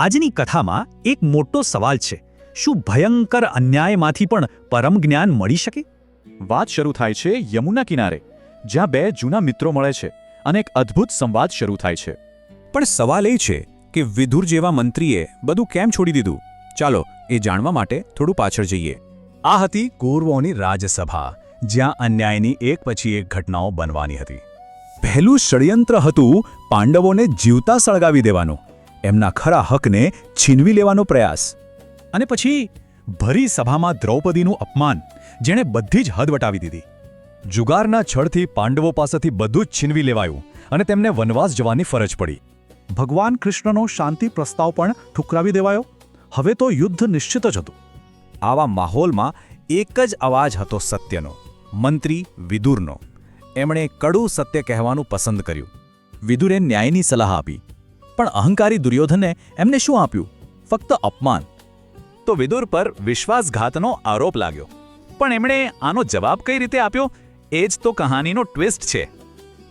આજની કથામાં એક મોટો સવાલ છે. શું ભયંકર અન્યાયમાંથી પણ પરમ જ્ઞાન મળી શકે? વાત શરૂ થાય છે યમુના કિનારે જ્યાં બે જૂના મિત્રો મળે છે અને એક અદ્ભુત સંવાદ શરૂ થાય છે. પણ સવાલ એ છે કે વિધુર જેવા મંત્રીએ બધું કેમ છોડી દીધું? ચાલો એ જાણવા માટે થોડું પાછળ જઈએ. આ હતી કૌરવોની રાજસભા જ્યાં અન્યાયની એક પછી એક ઘટનાઓ બનવાની હતી. પહેલું ષડયંત્ર હતું પાંડવોને જીવતા સળગાવી દેવાનું. એમના ખરા હકને છીનવી લેવાનો પ્રયાસ. અને પછી ભરી સભામાં દ્રૌપદીનું અપમાન, જેણે બધી જ હદ વટાવી દીધી. જુગારના છળથી પાંડવો પાસેથી બધું જ છીનવી લેવાયું અને તેમને વનવાસ જવાની ફરજ પડી. ભગવાન કૃષ્ણનો શાંતિ પ્રસ્તાવ પણ ઠુકરાવી દેવાયો? હવે તો યુદ્ધ નિશ્ચિત જ હતું. આવા માહોલમાં એક જ અવાજ હતો સત્યનો, મંત્રી વિદુરનો. એમણે કડું સત્ય કહેવાનું પસંદ કર્યું. વિદુરે ન્યાયની સલાહ આપી. પણ અહંકારી દુર્યોધને એમને શું આપ્યું? ફક્ત અપમાન. તો વિદુર પર વિશ્વાસઘાતનો આરોપ લાગ્યો. પણ એમણે આનો જવાબ કઈ રીતે આપ્યો? એ જ તો કહાનીનો ટ્વિસ્ટ છે.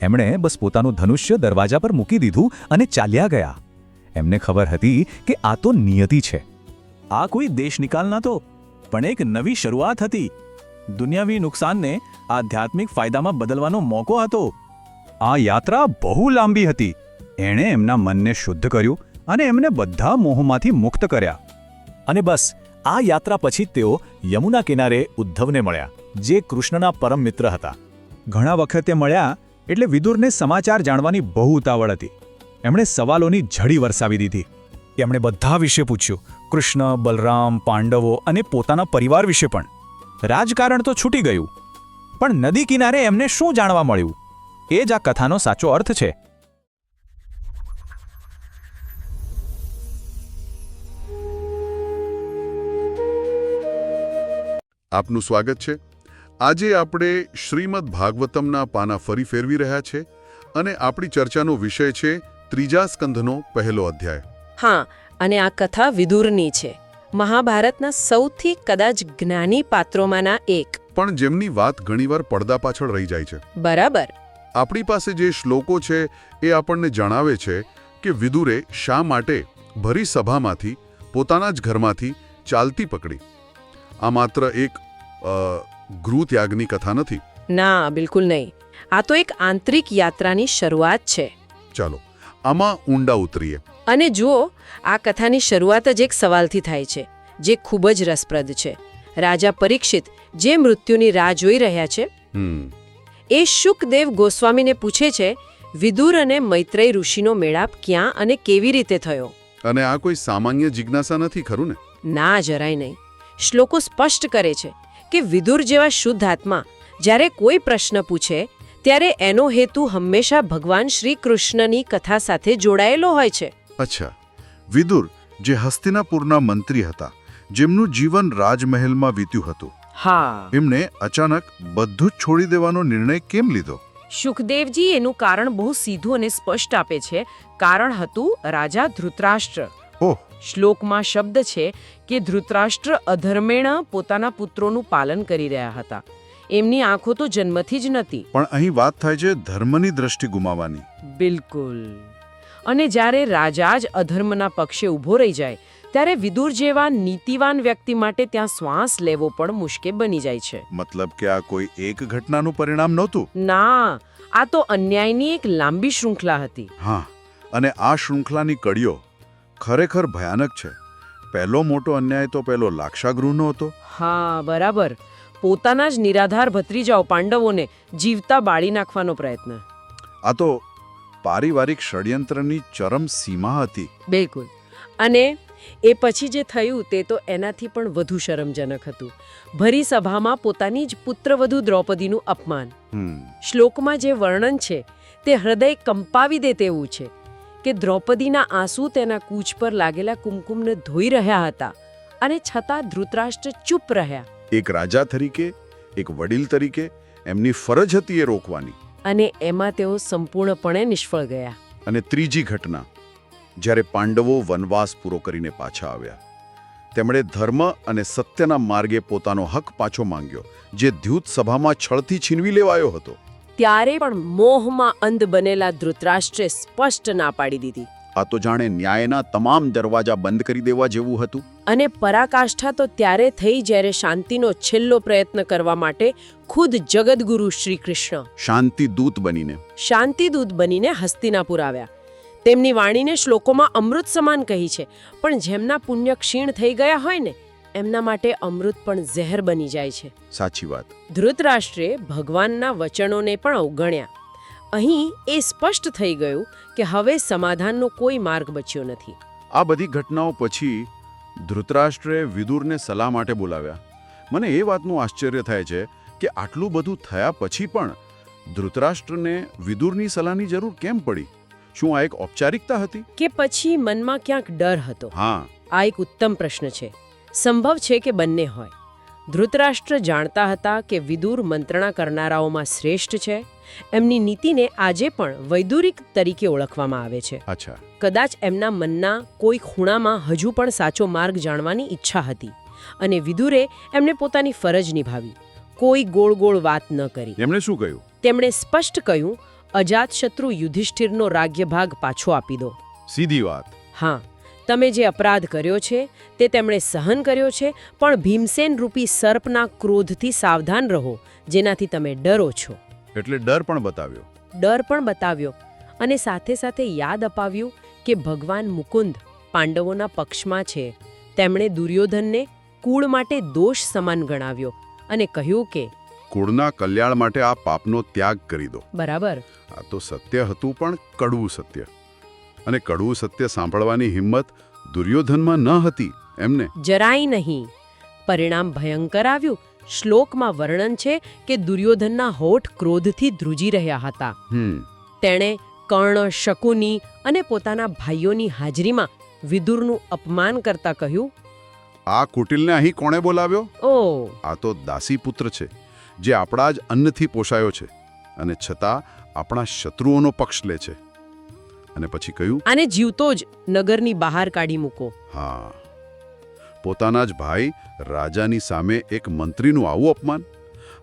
એમણે બસ પોતાનું ધનુષ્ય દરવાજા પર મૂકી દીધું અને ચાલ્યા ગયા. એમને ખબર હતી કે આ તો નિયતિ છે. આ કોઈ દેશ નિકાલ નહોતો પણ એક નવી શરૂઆત હતી. દુનિયાવી નુકસાનને આધ્યાત્મિક ફાયદામાં બદલવાનો મોકો હતો. આ યાત્રા બહુ લાંબી હતી. એણે એમના મનને શુદ્ધ કર્યું અને એમને બધા મોહમાંથી મુક્ત કર્યા. અને બસ, આ યાત્રા પછી તેઓ યમુના કિનારે ઉદ્ધવને મળ્યા, જે કૃષ્ણના પરમ મિત્ર હતા. ઘણા વખતે મળ્યા એટલે વિદુરને સમાચાર જાણવાની બહુ ઉતાવળ હતી. એમણે સવાલોની ઝડી વરસાવી દીધી. એમણે બધા વિશે પૂછ્યું, કૃષ્ણ, બલરામ, પાંડવો અને પોતાના પરિવાર વિશે પણ. રાજકારણ તો છૂટી ગયું. પણ નદી કિનારે એમને શું જાણવા મળ્યું? એ જ આ કથાનો સાચો અર્થ છે. આપનું સ્વાગત છે. આજે આપણે શ્રીમદ ભાગવતમના પાના ફરી ફેરવી રહ્યા છે અને આપણી ચર્ચાનો વિષય છે ત્રીજા સ્કંધનો પહેલો અધ્યાય. હા અને આ કથા વિદુરની છે. મહાભારતના સૌથી કદાચ જ્ઞાની પાત્રોમાંના એક. પણ જેમની વાત ઘણીવાર પડદા પાછળ રહી જાય છે. બરાબર. આપણી પાસે જે શ્લોકો છે એ આપણને જણાવે છે કે વિદુરે શા માટે ભરી સભામાંથી પોતાના જ ઘરમાંથી ચાલતી પકડી. આ માત્ર એક ગૃહત્યાગની ગૃહ ત્યાગની કથા નથી. ના બિલકુલ નહીં. આ તો એક આંતરિક યાત્રાની શરૂઆત છે. ચાલો આમાં ઊંડા ઉતરીએ. અને જુઓ આ કથાની શરૂઆત જ એક સવાલથી થાય છે જે ખૂબ જ રસપ્રદ છે. રાજા પરીક્ષિત જે મૃત્યુની રાહ જોઈ રહ્યા છે? એ શુકદેવ ગોસ્વામીને પૂછે છે વિદુર અને મૈત્રેય ઋષિનો મેળાપ ક્યાં અને કેવી રીતે થયો? અને આ કોઈ સામાન્ય જિજ્ઞાસા નથી ખરું ને? ના જરાય નહીં. શ્લોકો સ્પષ્ટ કરે છે કે વિદુર જેવા શુદ્ધ આત્મા જ્યારે કોઈ પ્રશ્ન પૂછે ત્યારે એનો હેતુ હંમેશા ભગવાન શ્રી કૃષ્ણની કથા સાથે જોડાયેલો હોય છે. અચ્છા. વિદુર જે હસ્તિનાપુરના મંત્રી હતા જેમનું જીવન રાજમહેલમાં વીત્યું હતું હા. એમને અચાનક બધું જ છોડી દેવાનો નિર્ણય કેમ લીધો? સુખદેવજી એનું કારણ બહુ સીધું અને સ્પષ્ટ આપે છે. કારણ હતું રાજા ધૃતરાષ્ટ્ર. ઓહ શ્લોકમાં શબ્દ છે કે ધૃતરાષ્ટ્ર અધર્મેણ પોતાના પુત્રોનું પાલન કરી રહ્યા હતા. એમની આંખો તો જન્મથી જ નથી પણ અહીં વાત થાય છે ધર્મની દ્રષ્ટિ ગુમાવવાની. બિલકુલ. અને જ્યારે રાજા જ અધર્મના પક્ષે ઊભો રહી જાય ત્યારે વિદુર જેવા નીતિવાન વ્યક્તિ માટે ત્યાં શ્વાસ લેવો પણ મુશ્કેલ બની જાય છે. મતલબ કે આ કોઈ એક ઘટનાનું પરિણામ નહોતું? ના આ તો અન્યાયની એક લાંબી શૃંખલા હતી. હા અને આ શૃંખલાની કડીઓ ખરેખર ભયાનક છે. પહેલો મોટો અન્યાય તો પેલો લાક્ષાગૃહનો હતો. હા બરાબર. પોતાના જ નિરાધાર ભત્રીજાઓ પાંડવોને જીવતા બાળી નાખવાનો પ્રયત્ન. આ તો પારિવારિક ષડયંત્રની ચરમ સીમા હતી. બિલકુલ. અને એ પછી જે થયું તે તો એનાથી પણ વધુ શરમજનક હતું. ભરી સભામાં પોતાની જ પુત્રવધુ દ્રૌપદીનું અપમાન. હમ. શ્લોકમાં જે વર્ણન છે તે હૃદય કંપાવી દે તેવું છે. કે દ્રૌપદીના આંસુ તેના કૂચ પર લાગેલા કુમકુમને ધોઈ રહ્યા હતા અને છતાં ધૃતરાષ્ટ્ર ચૂપ રહ્યા. એક રાજા તરીકે એક વડીલ તરીકે એમની ફરજ હતી એ રોકવાની. અને એમાં તેઓ સંપૂર્ણપણે નિષ્ફળ ગયા. અને ત્રીજી ઘટના જ્યારે પાંડવો વનવાસ પૂરો કરીને પાછા આવ્યા તેમણે ધર્મ અને સત્યના માર્ગે પોતાનો હક પાછો માંગ્યો જે દ્યુત સભામાં છળથી છીનવી લેવાયો હતો. ત્યારે પણ મોહમાં અંધ બનેલા ધૃતરાષ્ટ્રે સ્પષ્ટ ના પાડી દીધી. આ તો જાણે ન્યાયના તમામ દરવાજા બંધ કરી દેવા જેવું હતું. અને પરાકાષ્ઠા તો ત્યારે થઈ જ્યારે શાંતિનો છેલ્લો પ્રયત્ન કરવા માટે ખુદ જગદગુરુ શ્રી કૃષ્ણ શાંતિ દૂત બનીને. શાંતિદૂત બનીને હસ્તિનાપુર આવ્યા. તેમની વાણીને શ્લોકોમાં અમૃત સમાન કહી છે પણ જેમના પુણ્ય ક્ષીણ થઈ ગયા હોય ને એમના માટે અમૃત પણ ઝેર બની જાય છે. સાચી વાત. ધૃતરાષ્ટ્રે ભગવાનના વચનોને પણ અવગણ્યા. અહીં એ સ્પષ્ટ થઈ ગયું કે હવે સમાધાનનો કોઈ માર્ગ બચ્યો નથી. આ બધી ઘટનાઓ પછી ધૃતરાષ્ટ્રે વિદુરને સલાહ માટે બોલાવ્યા. મને એ વાતનું આશ્ચર્ય થાય છે કે આટલું બધું થયા પછી પણ ધૃતરાષ્ટ્રને વિદુરની સલાહની જરૂર કેમ પડી? શું આ એક ઔપચારિકતા હતી? કે પછી મનમાં ક્યાંક ડર હતો? હા. આ એક ઉત્તમ પ્રશ્ન છે. સંભવ છે કે બંને હોય. ધૃતરાષ્ટ્ર જાણતા હતા કે વિદુર મંત્રણા કરનારાઓમાં શ્રેષ્ઠ છે. એમની નીતિને આજે પણ વૈદુરિક તરીકે ઓળખવામાં આવે છે. અચ્છા. કદાચ એમના મનના કોઈ ખૂણામાં હજુ પણ સાચો માર્ગ જાણવાની ઈચ્છા હતી અને વિદુરે એમને પોતાની ફરજ નિભાવી. કોઈ ગોળ ગોળ વાત ન કરી. એમણે શું કહ્યું? તેમણે સ્પષ્ટ કહ્યું અજાતશત્રુ યુધિષ્ઠિરનો રાજ્યભાગ પાછો આપી દો. સીધી વાત. હા. તમે જે અપરાધ કર્યો છે તે તેમણે સહન કર્યો છે પણ ભીમસેન રૂપી સર્પના ક્રોધથી સાવધાન રહો જેનાથી તમે ડરો છો. એટલે ડર પણ બતાવ્યો? ડર પણ બતાવ્યો અને સાથે સાથે યાદ અપાવ્યું કે ભગવાન મુકુંદ પાંડવોના પક્ષમાં છે. તેમણે દુર્યોધનને કુળ માટે દોષ સમાન ગણાવ્યો અને કહ્યું કે કુળના કલ્યાણ માટે આ પાપનો ત્યાગ કરી દો. બરાબર. આ તો સત્ય હતું પણ કડવું સત્ય. અને કડવું સત્ય સાંભળવાની હિંમત દુર્યોધનમાં ન હતી એમને. જરાય નહીં. પરિણામ ભયંકર આવ્યું. શ્લોકમાં વર્ણન છે કે દુર્યોધનના હોઠ ક્રોધથી ધ્રુજી રહ્યા હતા. તેણે કર્ણ શકુની અને પોતાના ભાઈઓની હાજરીમાં વિદુરનું અપમાન કરતા કહ્યું આ કુટિલને અહીં કોણે બોલાવ્યો? ઓ. આ તો દાસી પુત્ર છે જે આપણા જ અન્નથી પોષાયો છે અને છતાં આપણા શત્રુઓનો પક્ષ લે છે. અને પછી કહ્યું આને જીવતો જ નગરની બહાર કાઢી મૂકો. હા. પોતાના જ ભાઈ રાજાની સામે એક મંત્રીનું આવું અપમાન?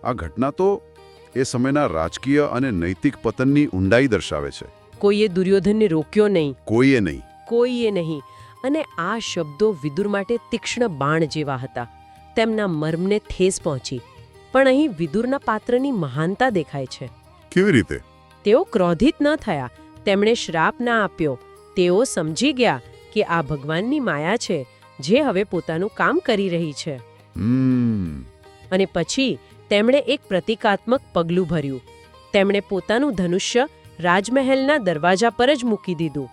આ ઘટના તો એ સમયના રાજકીય અને નૈતિક પતનની ઊંડાઈ દર્શાવે છે. કોઈએ દુર્યોધનને રોક્યો નહીં. કોઈએ નહીં. કોઈએ નહીં. અને આ શબ્દો વિદુર માટે તીક્ષ્ણ બાણ જેવા હતા. તેમના મર્મને ઠેસ પહોંચી. પણ અહીં વિદુરના પાત્રની મહાનતા દેખાય છે. કેવી રીતે? તેઓ ક્રોધિત ન થયા. તેમણે શ્રાપ ના આપ્યો. તેઓ સમજી ગયા કે આ ભગવાનની માયા છે જે હવે પોતાનું કામ કરી રહી છે. અને પછી તેમણે એક પ્રતિકાત્મક પગલું ભર્યું. તેમણે પોતાનું ધનુષ્ય રાજમહેલના દરવાજા પર જ મૂકી દીધું.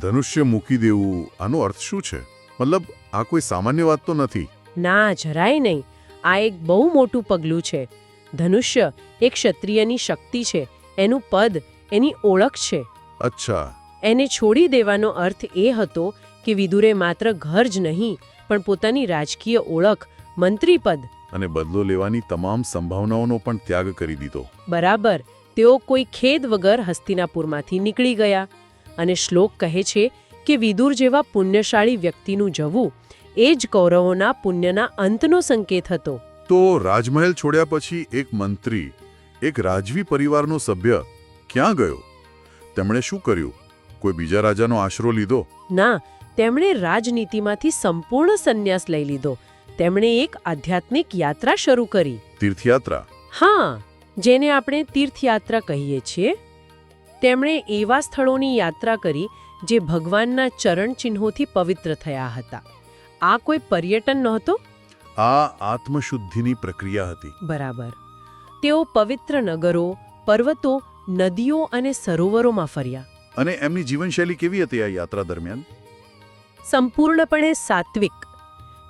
ધનુષ્ય મૂકી દેવું આનો અર્થ શું છે? મતલબ આ કોઈ સામાન્ય વાત તો નથી? ના જરાય નહીં. આ એક બહુ મોટું પગલું છે. ધનુષ્ય એક ક્ષત્રિયની શક્તિ છે. એનું પદ એની ઓળખ છે. અચ્છા. એને છોડી દેવાનો અર્થ એ હતો કે વિદુરે માત્ર ઘર જ નહીં પણ પોતાની રાજકીય ઓળખ મંત્રીપદ અને બદલો લેવાની તમામ સંભાવનાઓનો પણ ત્યાગ કરી દીધો. બરાબર તેઓ કોઈ ખેદ વગર હસ્તિનાપુરમાંથી નીકળી ગયા. અને શ્લોક કહે છે કે વિદુર જેવા પુણ્યશાળી વ્યક્તિનું જવું એ જ કૌરવોના પુણ્યના અંતનો સંકેત હતો. તો રાજમહેલ છોડ્યા પછી એક મંત્રી એક રાજવી પરિવારનો સભ્ય ક્યાં ગયો? તેમણે શું કર્યું? કોઈ બીજા રાજાનો આશરો લીધો? ના તેમણે રાજનીતિમાંથી સંપૂર્ણ સંન્યાસ લઈ લીધો. તેમણે એક આધ્યાત્મિક યાત્રા શરૂ કરી. તીર્થયાત્રા? હા જેને આપણે તીર્થયાત્રા કહીએ છીએ. તેમણે એવા સ્થળોની યાત્રા કરી જે ભગવાનના ચરણ ચિહ્નોથી પવિત્ર થયા હતા. આ કોઈ પર્યટન નહોતો? આ આત્મશુદ્ધિની પ્રક્રિયા હતી. બરાબર. તેઓ પવિત્ર નગરો પર્વતો નદીઓ અને સરોવરોમાં ફર્યા. અને એમની જીવનશૈલી કેવી હતી આ યાત્રા દરમિયાન? સંપૂર્ણપણે સાત્વિક.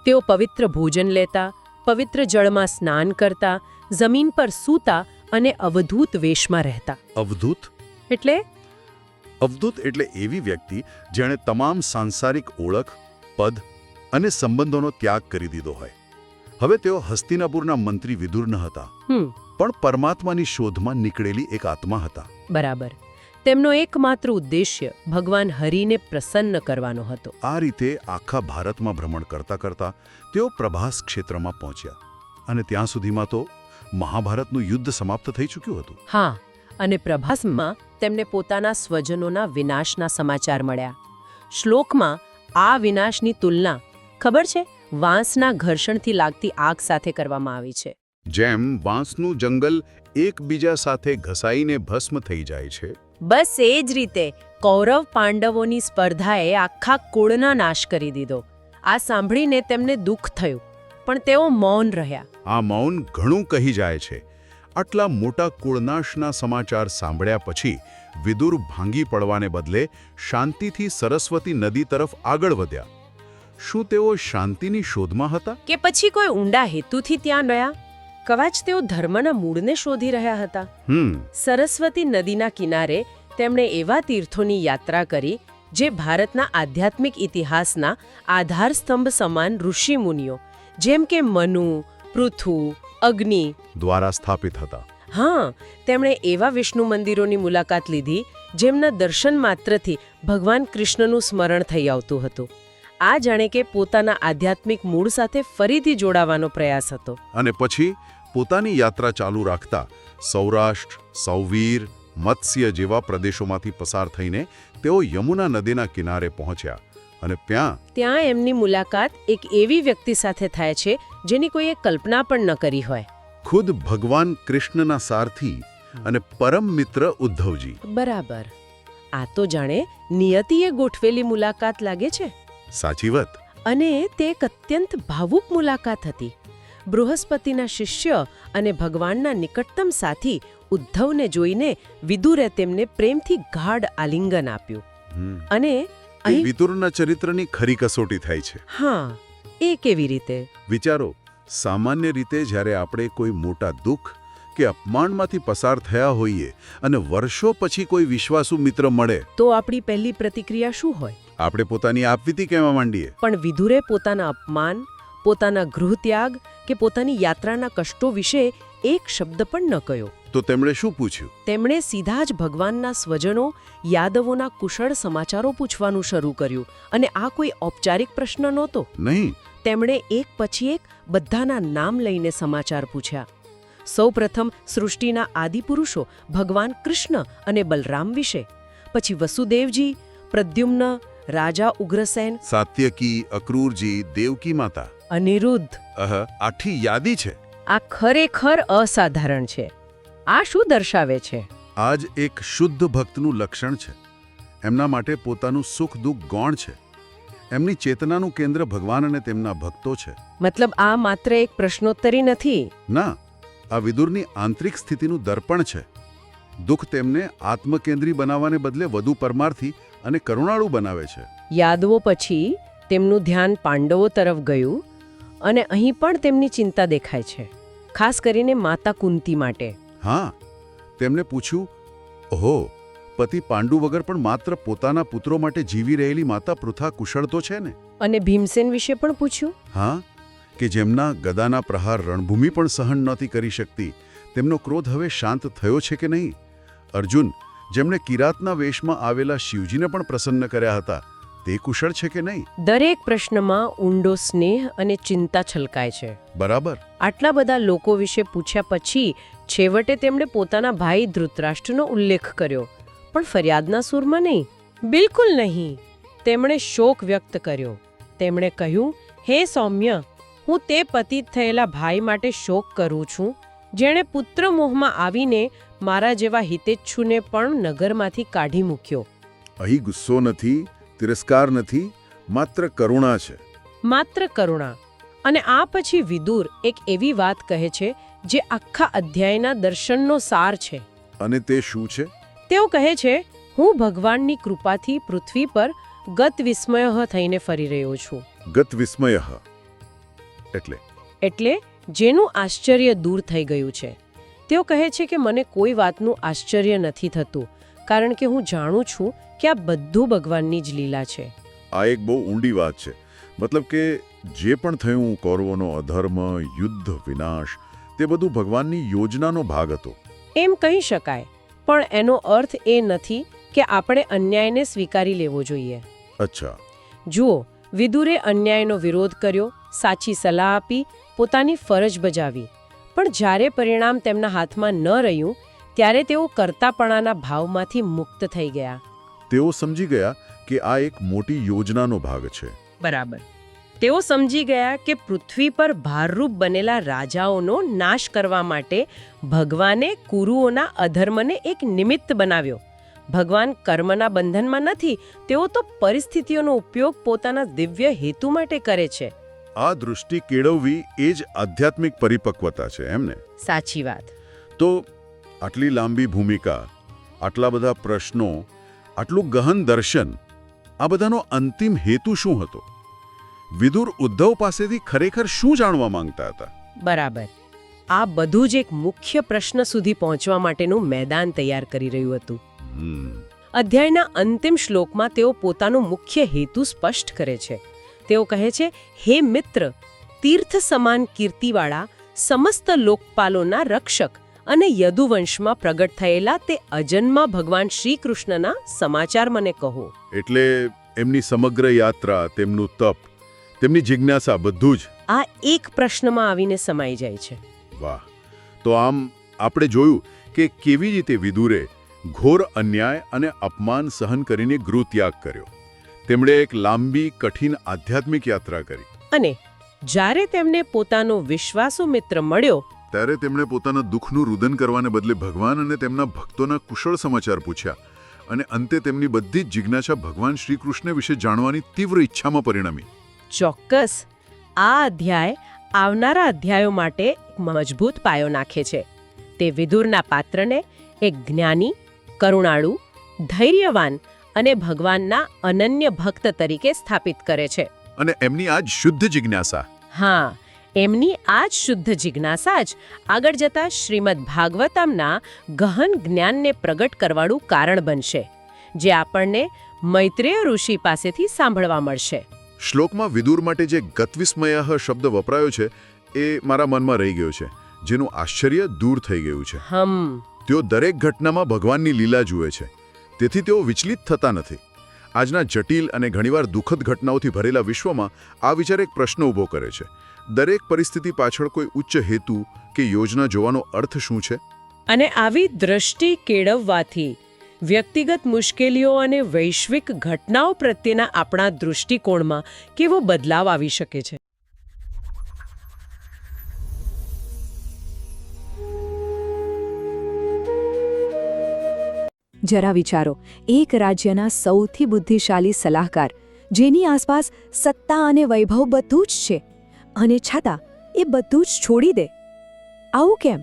તેઓ પવિત્ર ભોજન લેતા પવિત્ર જળમાં સ્નાન કરતા જમીન પર સૂતા અને અવધૂત વેશમાં રહેતા. અવધૂત? એટલે? અવધૂત એટલે એવી વ્યક્તિ જેણે તમામ સાંસારિક ઓળખ પદ અને સંબંધોનો ત્યાગ કરી દીધો હોય. હવે તેઓ હસ્તિનાપુરના મંત્રી વિદુર ન હતા. પણ પરમાત્માની શોધમાં નીકળેલી એક આત્મા હતા. બરાબર. તેમનો એકમાત્ર ઉદ્દેશ્ય ભગવાન હરિને પ્રસન્ન કરવાનો હતો. આ રીતે આખા ભારતમાં ભ્રમણ કરતા કરતા તેઓ પ્રભાસ ક્ષેત્રમાં પહોંચ્યા અને ત્યાં સુધીમાં તો મહાભારતનું યુદ્ધ સમાપ્ત થઈ ચૂક્યું હતું. હા અને પ્રભાસમાં તેમને પોતાના સ્વજનોના વિનાશના સમાચાર મળ્યા. શ્લોકમાં આ વિનાશની તુલના ખબર છે? વાંસના ઘર્ષણથી લાગતી આગ સાથે કરવામાં આવી છે. જેમ વાંસનું જંગલ એકબીજા સાથે ઘસાઈને ભસ્મ થઈ જાય છે. બસ એ જ રીતે કૌરવ પાંડવોની સ્પર્ધાએ આખા કુળના નાશ કરી દીધો. આ સાંભળીને તેમને દુઃખ થયું પણ તેઓ મૌન રહ્યા. આ મૌન ઘણું કહી જાય છે. આટલા મોટા કુળનાશના સમાચાર સાંભળ્યા પછી વિદુર ભાંગી પડવાને બદલે શાંતિથી સરસ્વતી નદી તરફ આગળ વધ્યા. શું તેઓ શાંતિની શોધમાં હતા? કે પછી કોઈ ઊંડા હેતુથી ત્યાં ગયા? કદાચ તેઓ ધર્મના મૂળને શોધી રહ્યા હતા. સરસ્વતી નદીના કિનારે તેમણે એવા તીર્થોની યાત્રા કરી જે ભારતના આધ્યાત્મિક ઇતિહાસના આધારસ્તંભ સમાન ઋષિમુનિઓ જેમ કે મનુ પૃથુ અગ્નિ દ્વારા સ્થાપિત હતા. હા તેમણે એવા વિષ્ણુ મંદિરોની મુલાકાત લીધી જેમના દર્શન માત્રથી ભગવાન કૃષ્ણનું સ્મરણ થઈ આવતું હતું. આ જાણે કે પોતાના આધ્યાત્મિક મૂળ સાથે ફરીથી જોડાવાનો પ્રયાસ હતો. અને પછી પોતાની યાત્રા ચાલુ રાખતા સૌરાષ્ટ્ર સૌવીર મત્સ્ય જેવા પ્રદેશોમાંથી પસાર થઈને તેઓ યમુના નદીના કિનારે પહોંચ્યા અને ત્યાં ત્યાં એમની મુલાકાત એક એવી વ્યક્તિ સાથે થાય છે જેની કોઈએ કલ્પના પણ ન કરી હોય. ખુદ ભગવાન કૃષ્ણના સારથી અને પરમ મિત્ર ઉદ્ધવજી. બરાબર. આ તો જાણે નિયતિએ ગોઠવેલી મુલાકાત લાગે છે. સાચી વાત. અને તે એક અત્યંત ભાવુક મુલાકાત હતી. બૃહસ્પતિના શિષ્ય અને ભગવાનના નિકટતમ સાથી ઉદ્ધવને જોઈને વિદુરે તેમને પ્રેમથી ગાઢ આલિંગન આપ્યું. અને વિદુરના ચરિત્રની ખરી કસોટી થાય છે. હા એ કેવી રીતે? વિચારો સામાન્ય રીતે જ્યારે આપણે કોઈ મોટા દુઃખ કે અપમાનમાંથી પસાર થયા હોઈએ અને વર્ષો પછી કોઈ વિશ્વાસુ મિત્ર મળે તો આપણી પહેલી પ્રતિક્રિયા શું હોય? આપણે પોતાની આપવીતી કહેવા માંડીએ. પણ વિદુરે પોતાના અપમાન પોતાના ગૃહત્યાગ કે પોતાની યાત્રાના કષ્ટો વિશે એક શબ્દ પણ ન કહ્યો. તો તેમણે શું પૂછ્યું? તેમણે સીધા જ ભગવાનના સ્વજનો યાદવોના કુશળ સમાચારો પૂછવાનું શરૂ કર્યું અને આ કોઈ ઔપચારિક પ્રશ્ન નહોતો. નહીં. તેમણે એક પછી એક બધાના નામ લઈને સમાચાર પૂછ્યા. સૌપ્રથમ સૃષ્ટિના આદિપુરુષો ભગવાન કૃષ્ણ અને બલરામ વિશે. પછી વસુદેવજી પ્રદ્યુમ્ન રાજા ઉગ્રસેન સાત્યકી અક્રૂરજી દેવકી માતા. અનિરુદ્ધ. અહ આઠી યાદી છે. આ ખરેખર અસાધારણ છે. આ શું દર્શાવે છે? આજ એક શુદ્ધ ભક્તનું લક્ષણ છે. એમના માટે પોતાનું સુખ દુઃખ ગૌણ છે. એમની ચેતનાનું કેન્દ્ર ભગવાન અને તેમના ભક્તો છે. મતલબ આ માત્ર એક પ્રશ્નોત્તરી નથી? ના આ વિદુરની આંતરિક સ્થિતિનું દર્પણ છે. દુઃખ તેમને આત્મકેન્દ્રી બનાવવાને બદલે વધુ પરમાર્થી અને કરુણાળુ બનાવે છે. યાદવો પછી તેમનું ધ્યાન પાંડવો તરફ ગયું અને અહીં પણ તેમની ચિંતા દેખાય છે ખાસ કરીને માતા કુંતી માટે. હા તેમને પૂછ્યું ઓહો પતિ પાંડુ વગર પણ માત્ર પોતાના પુત્રો માટે જીવી રહેલી માતા પૃથા કુશળ તો છે ને? અને ભીમસેન વિશે પણ પૂછ્યું. હા કે જેમના ગદાના પ્રહાર રણભૂમિ પણ સહન નહોતી કરી શકતી તેમનો ક્રોધ હવે શાંત થયો છે કે નહીં? અર્જુન જેમણે કિરાતના વેશમાં આવેલા શિવજીને પણ પ્રસન્ન કર્યા હતા તે કુશળ છે કે નહીં? દરેક પ્રશ્નમાં ઊંડો સ્નેહ અને ચિંતા છલકાય છે. બરાબર. આટલા બધા લોકો વિશે પૂછ્યા પછી છેવટે તેમણે પોતાના ભાઈ ધૃતરાષ્ટ્રનો ઉલ્લેખ કર્યો. પણ ફરિયાદના સૂરમાં નહીં. બિલકુલ નહીં. તેમણે શોક વ્યક્ત કર્યો. તેમણે કહ્યું હે સૌમ્ય હું તે પતિત થયેલા ભાઈ માટે શોક કરું છું જેણે પુત્ર મોહમાં આવીને મારા જેવા હિતેચ્છુને પણ નગરમાંથી કાઢી મૂક્યો. અહીં ગુસ્સો નથી તિરસ્કાર નથી માત્ર કરુણા છે. માત્ર કરુણા. અને આ પછી વિદુર એક એવી વાત કહે છે જે આખા અધ્યાયના દર્શનનો સાર છે. અને તે શું છે? તેઓ કહે છે હું ભગવાનની કૃપાથી પૃથ્વી પર ગત વિસ્મય થઈને ફરી રહ્યો છું. ગત વિસ્મય એટલે? એટલે જેનું આશ્ચર્ય દૂર થઈ ગયું છે. તેઓ કહે છે કે મને કોઈ વાતનું આશ્ચર્ય નથી થતું. કારણ કે હું જાણું છું કે આ બધું ભગવાનની જ લીલા છે. આ એક બહુ ઊંડી વાત છે. મતલબ કે જે પણ થયું કૌરવોનો અધર્મ યુદ્ધ વિનાશ તે બધું ભગવાનની યોજનાનો ભાગ હતો. એમ કહી શકાય પણ એનો અર્થ એ નથી કે આપણે અન્યાયને સ્વીકારી લેવો જોઈએ. અચ્છા. જુઓ વિદુરે અન્યાયનો વિરોધ કર્યો સાચી સલાહ આપી પોતાની ફરજ બજાવી. પણ જ્યારે પરિણામ તેમના હાથમાં ન રહ્યું ત્યારે તેઓ કરતાપણાના ભાવમાંથી મુક્ત થઈ ગયા. તેઓ સમજી ગયા કે આ એક મોટી યોજનાનો ભાગ છે. બરાબર. તેઓ સમજી ગયા કે પૃથ્વી પર ભારરૂપ બનેલા રાજાઓનો નાશ કરવા માટે ભગવાને કુરુઓના અધર્મને એક નિમિત્ત બનાવ્યો. ભગવાન કર્મના બંધનમાં નથી તેઓ તો પરિસ્થિતિઓનો ઉપયોગ પોતાના દિવ્ય હેતુ માટે કરે છે. આ દૃષ્ટિ કેળવવી એ જ આધ્યાત્મિક પરિપક્વતા છે એમને સાચી વાત. તો આટલી લાંબી ભૂમિકા આટલા બધા પ્રશ્નો આટલું ગહન દર્શન આ બધાનો અંતિમ હેતુ શું હતો? વિદુર ઉદ્ધવ પાસેથી ખરેખર શું જાણવા માંગતા હતા? બરાબર. આ બધું જ એક મુખ્ય પ્રશ્ન સુધી પહોંચવા માટેનું મેદાન તૈયાર કરી રહ્યું હતું. અધ્યાયના અંતિમ શ્લોકમાં તેઓ પોતાનો મુખ્ય હેતુ સ્પષ્ટ કરે છે. તેઓ કહે છે હે મિત્ર તીર્થ સમાન કીર્તિવાળા સમસ્ત લોકપાલોના રક્ષક અને યદુવંશમાં પ્રગટ થયેલા તે અજન્મા ભગવાન શ્રી કૃષ્ણના સમાચાર મને કહો. એટલે એમની સમગ્ર યાત્રા તેમનું તપ તેમની જિજ્ઞાસા બધું જ? આ એક પ્રશ્નમાં આવીને સમાઈ જાય છે. વાહ. તો આમ આપણે જોયું કે કેવી રીતે વિદુરે ઘોર અન્યાય અને અપમાન સહન કરીને ગૃહત્યાગ કર્યો. તેમણે એક લાંબી કઠિન આધ્યાત્મિક યાત્રા કરી. અને જ્યારે તેમને પોતાનો વિશ્વાસુ મિત્ર મળ્યો ત્યારે તેમણે પોતાના દુઃખનું રુદન કરવાને બદલે ભગવાન અને તેમના ભક્તોના કુશળ સમાચાર પૂછ્યા અને અંતે તેમની બધી જ જિજ્ઞાસા ભગવાન શ્રી કૃષ્ણ વિશે જાણવાની તીવ્ર ઈચ્છામાં પરિણમી. ચોક્કસ. આ અધ્યાય આવનારા અધ્યાયો માટે મજબૂત પાયો નાખે છે. તે વિદુરના પાત્રને એક જ્ઞાની કરુણાળુ ધૈર્યવાન અને ભગવાનના અનન્ય ભક્ત તરીકે સ્થાપિત કરે છે. અને એમની આ જ શુદ્ધ જિજ્ઞાસા. હા એમની આ જ શુદ્ધ જિજ્ઞાસા જ આગળ જતા શ્રીમદ ભાગવતમના ગહન જ્ઞાનને પ્રગટ કરવાનું કારણ બનશે જે આપણને મૈત્રેય ઋષિ પાસેથી સાંભળવા મળશે. શ્લોકમાં વિદુર માટે જે ગતવિસ્મય શબ્દ વપરાયો છે એ મારા મનમાં રહી ગયો છે જેનું આશ્ચર્ય દૂર થઈ ગયું છે. હમ. તેઓ દરેક ઘટનામાં ભગવાનની લીલા જુએ છે. તેથી તેઓ વિચલિત થતા નથી. આજના જટિલ અને ઘણીવાર દુઃખદ ઘટનાઓથી ભરેલા વિશ્વમાં આ વિચાર એક પ્રશ્ન ઊભો કરે છે. દરેક પરિસ્થિતિ પાછળ કોઈ ઉચ્ચ હેતુ કે યોજના જોવાનો અર્થ શું છે? અને આવી દ્રષ્ટિ કેળવવાથી વ્યક્તિગત મુશ્કેલીઓ અને વૈશ્વિક ઘટનાઓ પ્રત્યેના આપણા દૃષ્ટિકોણમાં કેવો બદલાવ આવી શકે છે? જરા વિચારો એક રાજ્યના સૌથી બુદ્ધિશાળી સલાહકાર જેની આસપાસ સત્તા અને વૈભવ બધું જ છે. અને છતાં એ બધું જ છોડી દે. આવું કેમ?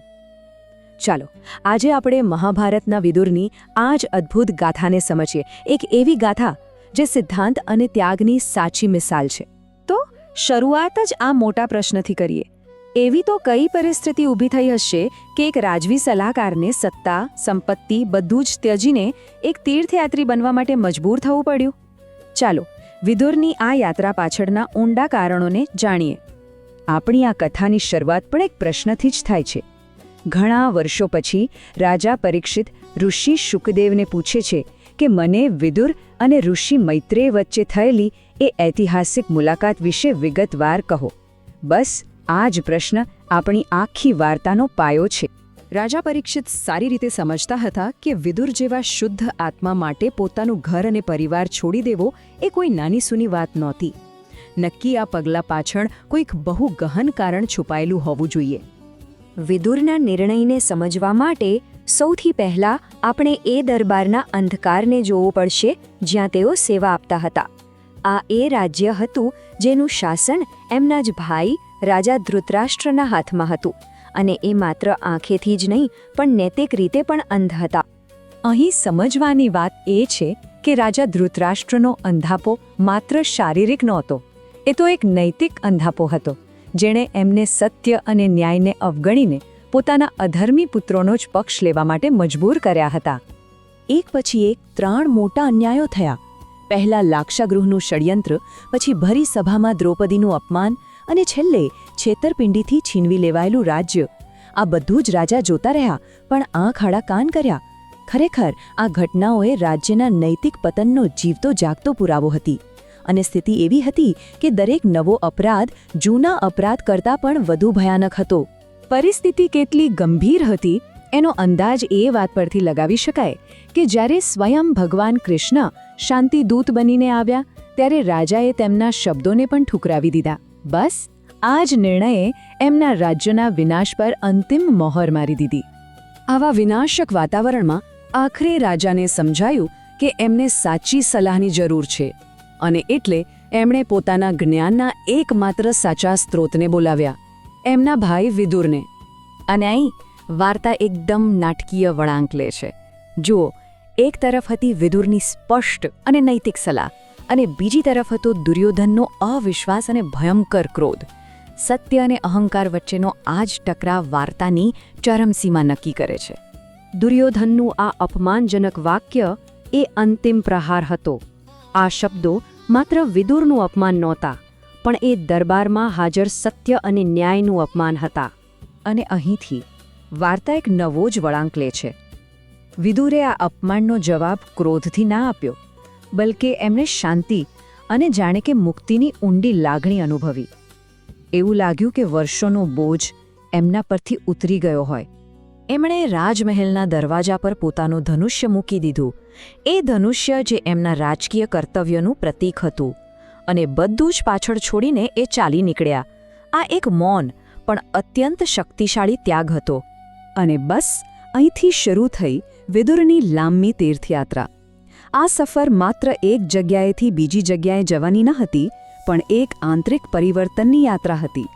ચાલો, આજે આપણે મહાભારતના વિદુરની આ જ અદ્ભુત ગાથાને સમજીએ. એક એવી ગાથા જે સિદ્ધાંત અને ત્યાગની સાચી મિસાલ છે. તો શરૂઆત જ આ મોટા પ્રશ્નથી કરીએ. એવી તો કઈ પરિસ્થિતિ ઊભી થઈ હશે કે એક રાજવી સલાહકારને સત્તા, સંપત્તિ બધું જ ત્યજીને એક તીર્થયાત્રી બનવા માટે મજબૂર થવું પડ્યું? ચાલો, વિદુરની આ યાત્રા પાછળના ઊંડા કારણોને જાણીએ. આપણી આ કથાની શરૂઆત પણ એક પ્રશ્નથી જ થાય છે. ઘણા વર્ષો પછી રાજા પરીક્ષિત ઋષિ શુકદેવને પૂછે છે કે મને વિદુર અને ઋષિ મૈત્રેય વચ્ચે થયેલી એ ઐતિહાસિક મુલાકાત વિશે વિગતવાર કહો. બસ, આ જ પ્રશ્ન આપણી આખી વાર્તાનો પાયો છે. રાજા પરીક્ષિત સારી રીતે સમજતા હતા કે વિદુર જેવા શુદ્ધ આત્મા માટે પોતાનું ઘર અને પરિવાર છોડી દેવો એ કોઈ નાની સૂની વાત નહોતી. નક્કી આ પગલાં પાછળ કોઈક બહુ ગહન કારણ છુપાયેલું હોવું જોઈએ. વિદુરના નિર્ણયને સમજવા માટે સૌથી પહેલા આપણે એ દરબારના અંધકારને જોવો પડશે જ્યાં તેઓ સેવા આપતા હતા. આ એ રાજ્ય હતું જેનું શાસન એમના જ ભાઈ રાજા ધૃતરાષ્ટ્રના હાથમાં હતું અને એ માત્ર આંખેથી જ નહીં, પણ નૈતિક રીતે પણ અંધ હતા. અહીં સમજવાની વાત એ છે કે રાજા ધૃતરાષ્ટ્રનો અંધાપો માત્ર શારીરિક નહોતો એ તો એક નૈતિક અંધાપો હતો, જેણે એમને સત્ય અને ન્યાયને અવગણીને પોતાના અધર્મી પુત્રોનો જ પક્ષ લેવા માટે મજબૂર કર્યા હતા. એક પછી એક ત્રણ મોટા અન્યાયો થયા. પહેલા લાક્ષાગૃહનું ષડયંત્ર, પછી ભરી સભામાં દ્રૌપદીનું અપમાન અને છેલ્લે છેતરપિંડીથી છીનવી લેવાયેલું રાજ્ય. આ બધું જ રાજા જોતા રહ્યા, પણ આંખ આડા કાન કર્યા. ખરેખર આ ઘટનાઓએ રાજ્યના નૈતિક પતનનો જીવતો જાગતો પુરાવો હતી. અને સ્થિતિ એવી હતી કે દરેક નવો અપરાધ જૂના અપરાધ કરતાં પણ વધુ ભયાનક હતો. પરિસ્થિતિ કેટલી ગંભીર હતી, એનો અંદાજ એ વાત પરથી લગાવી શકાય કે જ્યારે સ્વયં ભગવાન કૃષ્ણ શાંતિદૂત બનીને આવ્યા, ત્યારે રાજાએ તેમના શબ્દોને પણ ઠુકરાવી દીધા. બસ, આ જ નિર્ણયે એમના રાજ્યના વિનાશ પર અંતિમ મોહર મારી દીધી. આવા વિનાશક વાતાવરણમાં આખરે રાજાને સમજાયું કે એમને સાચી સલાહની જરૂર છે. અને એટલે એમણે પોતાના જ્ઞાનના એકમાત્ર સાચા સ્ત્રોતને બોલાવ્યા. એમના ભાઈ વિદુરને. અને અહીં વાર્તા એકદમ નાટકીય વળાંક લે છે. જુઓ, એક તરફ હતી વિદુરની સ્પષ્ટ અને નૈતિક સલાહ, અને બીજી તરફ હતો દુર્યોધનનો અવિશ્વાસ અને ભયંકર ક્રોધ. સત્ય અને અહંકાર વચ્ચેનો આ જ ટકરાવ વાર્તાની ચરમસીમા નક્કી કરે છે. દુર્યોધનનું આ અપમાનજનક વાક્ય એ અંતિમ પ્રહાર હતો. આ શબ્દો માત્ર વિદુરનું અપમાન નહોતા, પણ એ દરબારમાં હાજર સત્ય અને ન્યાયનું અપમાન હતા. અને અહીંથી વાર્તા એક નવો જ વળાંક લે છે. વિદુરે આ અપમાનનો જવાબ ક્રોધથી ના આપ્યો, બલકે એમણે શાંતિ અને જાણે કે મુક્તિની ઊંડી લાગણી અનુભવી. એવું લાગ્યું કે વર્ષોનો બોજ એમના પરથી ઉતરી ગયો હોય. એમણે રાજમહેલના દરવાજા પર પોતાનું ધનુષ્ય મૂકી દીધું. એ ધનુષ્ય જે એમના રાજકીય કર્તવ્યનું પ્રતીક હતું અને બધું જ પાછળ છોડીને એ ચાલી નીકળ્યા. આ એક મૌન, પણ અત્યંત શક્તિશાળી ત્યાગ હતો. અને બસ, અહીંથી શરૂ થઈ વિદુરની લાંબી તીર્થયાત્રા. આ સફર માત્ર એક જગ્યાએથી બીજી જગ્યાએ જવાની ન હતી, પણ એક આંતરિક પરિવર્તનની યાત્રા હતી.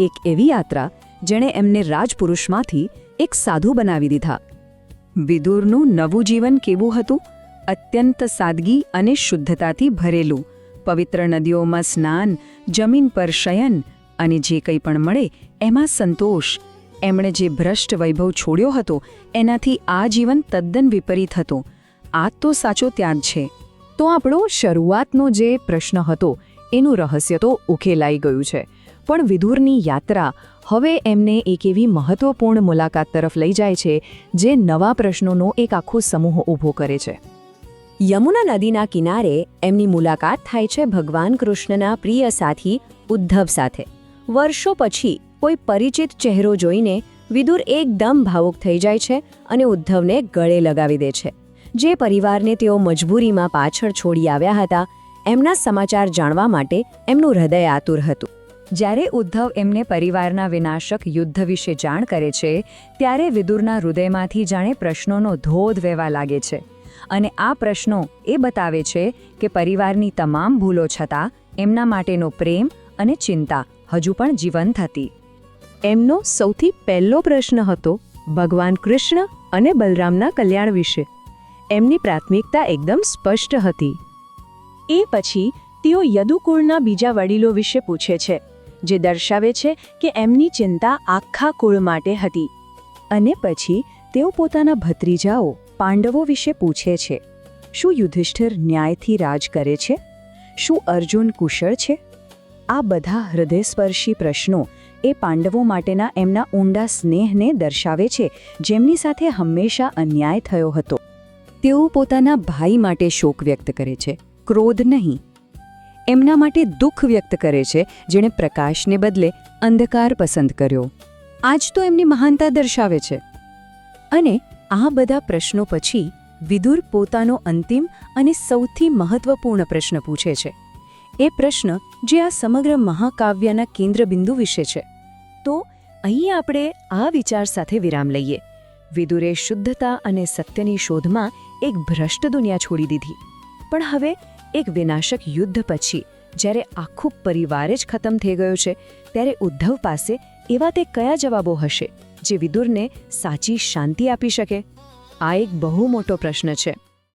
એક એવી યાત્રા જેણે એમને રાજપુરુષમાંથી એક સાધુ બનાવી દીધા. વિદુરનું નવું જીવન કેવું હતું? અત્યંત સાદગી અને શુદ્ધતાથી ભરેલું, પવિત્ર નદીઓમાં સ્નાન, જમીન પર શયન અને જે કંઈ પણ મળે એમાં સંતોષ. એમણે જે ભ્રષ્ટ વૈભવ છોડ્યો હતો, એનાથી આ જીવન તદ્દન વિપરીત હતું. આ તો સાચો ત્યાગ છે. તો આપણો શરૂઆતનો જે પ્રશ્ન હતો, એનું રહસ્ય તો ઉકેલાઈ ગયું છે. પણ વિદુરની યાત્રા હવે એમને એક એવી મહત્વપૂર્ણ મુલાકાત તરફ લઈ જાય છે, જે નવા પ્રશ્નોનો એક આખો સમૂહ ઊભો કરે છે. યમુના નદીના કિનારે એમની મુલાકાત થાય છે ભગવાન કૃષ્ણના પ્રિય સાથી ઉદ્ધવ સાથે. વર્ષો પછી કોઈ પરિચિત ચહેરો જોઈને વિદુર એકદમ ભાવુક થઈ જાય છે અને ઉદ્ધવને ગળે લગાવી દે છે. જે પરિવારને તેઓ મજબૂરીમાં પાછળ છોડી આવ્યા હતા, એમના સમાચાર જાણવા માટે એમનું હૃદય આતુર હતું. જ્યારે ઉદ્ધવ એમને પરિવારના વિનાશક યુદ્ધ વિશે જાણ કરે છે, ત્યારે વિદુરના હૃદયમાંથી જાણે પ્રશ્નોનો ધોધ વહેવા લાગે છે. અને આ પ્રશ્નો એ બતાવે છે કે પરિવારની તમામ ભૂલો છતાં એમના માટેનો પ્રેમ અને ચિંતા હજુ પણ જીવંત હતી. એમનો સૌથી પહેલો પ્રશ્ન હતો ભગવાન કૃષ્ણ અને બલરામના કલ્યાણ વિશે. એમની પ્રાથમિકતા એકદમ સ્પષ્ટ હતી. એ પછી તેઓ યદુકુળના બીજા વડીલો વિશે પૂછે છે. જે દર્શાવે છે કે એમની ચિંતા આખા કુળ માટે હતી. અને પછી તેઓ પોતાના ભત્રીજાઓ, પાંડવો વિશે પૂછે છે, શું યુધિષ્ઠિર ન્યાયથી રાજ કરે છે? શું અર્જુન કુશળ છે? આ બધા હૃદયસ્પર્શી પ્રશ્નો એ પાંડવો માટેના એમના ઊંડા સ્નેહને દર્શાવે છે, જેમની સાથે હંમેશા અન્યાય થયો હતો. તેઓ પોતાના ભાઈ માટે શોક વ્યક્ત કરે છે, ક્રોધ નહીં એમના માટે દુઃખ વ્યક્ત કરે છે, જેણે પ્રકાશને બદલે અંધકાર પસંદ કર્યો. આજ તો એમની મહાનતા દર્શાવે છે. અને આ બધા પ્રશ્નો પછી વિદુર પોતાનો અંતિમ અને સૌથી મહત્વપૂર્ણ પ્રશ્ન પૂછે છે. એ પ્રશ્ન જે આ સમગ્ર મહાકાવ્યના કેન્દ્રબિંદુ વિશે છે. તો અહીં આપણે આ વિચાર સાથે વિરામ લઈએ. વિદુરે શુદ્ધતા અને સત્યની શોધમાં એક ભ્રષ્ટ દુનિયા છોડી દીધી. પણ હવે એક વિનાશક યુદ્ધ પછી, જ્યારે આખું પરિવાર જ ખતમ થઈ ગયો છે, ત્યારે ઉદ્ધવ પાસે એવા તે કયા જવાબો હશે, જે વિદુરને સાચી શાંતિ આપી શકે? આ એક બહુ મોટો પ્રશ્ન છે.